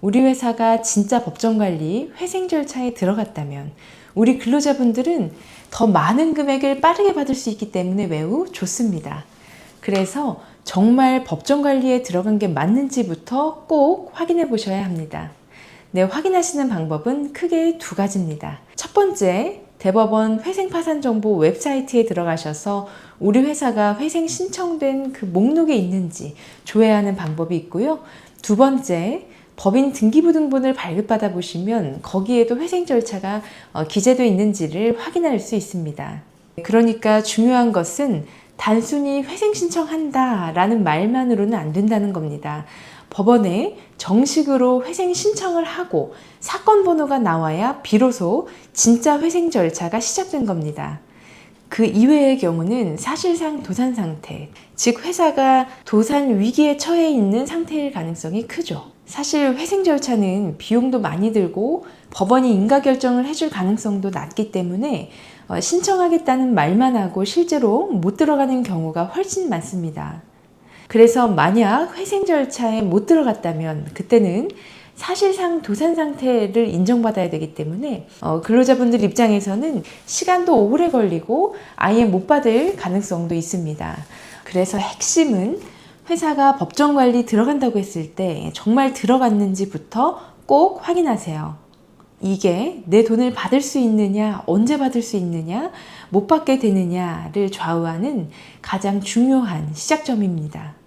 우리 회사가 진짜 법정 관리, 회생 절차에 들어갔다면 우리 근로자분들은 더 많은 금액을 빠르게 받을 수 있기 때문에 매우 좋습니다. 그래서 정말 법정 관리에 들어간 게 맞는지부터 꼭 확인해 보셔야 합니다. 네, 확인하시는 방법은 크게 두 가지입니다. 첫 번째, 대법원 회생파산정보 웹사이트에 들어가셔서 우리 회사가 회생 신청된 그 목록에 있는지 조회하는 방법이 있고요. 두 번째, 법인 등기부등본을 발급받아 보시면 거기에도 회생 절차가 어, 기재되어 있는지를 확인할 수 있습니다. 그러니까 중요한 것은 단순히 회생 신청한다 라는 말만으로는 안 된다는 겁니다. 법원에 정식으로 회생 신청을 하고 사건 번호가 나와야 비로소 진짜 회생 절차가 시작된 겁니다. 그 이외의 경우는 사실상 도산 상태, 즉 회사가 도산 위기에 처해 있는 상태일 가능성이 크죠. 사실 회생 절차는 비용도 많이 들고 법원이 인가 결정을 해줄 가능성도 낮기 때문에 어, 신청하겠다는 말만 하고 실제로 못 들어가는 경우가 훨씬 많습니다. 그래서 만약 회생 절차에 못 들어갔다면 그때는 사실상 도산 상태를 인정받아야 되기 때문에 어, 근로자분들 입장에서는 시간도 오래 걸리고 아예 못 받을 가능성도 있습니다. 그래서 핵심은 회사가 법정 관리 들어간다고 했을 때 정말 들어갔는지부터 꼭 확인하세요. 이게 내 돈을 받을 수 있느냐, 언제 받을 수 있느냐, 못 받게 되느냐를 좌우하는 가장 중요한 시작점입니다.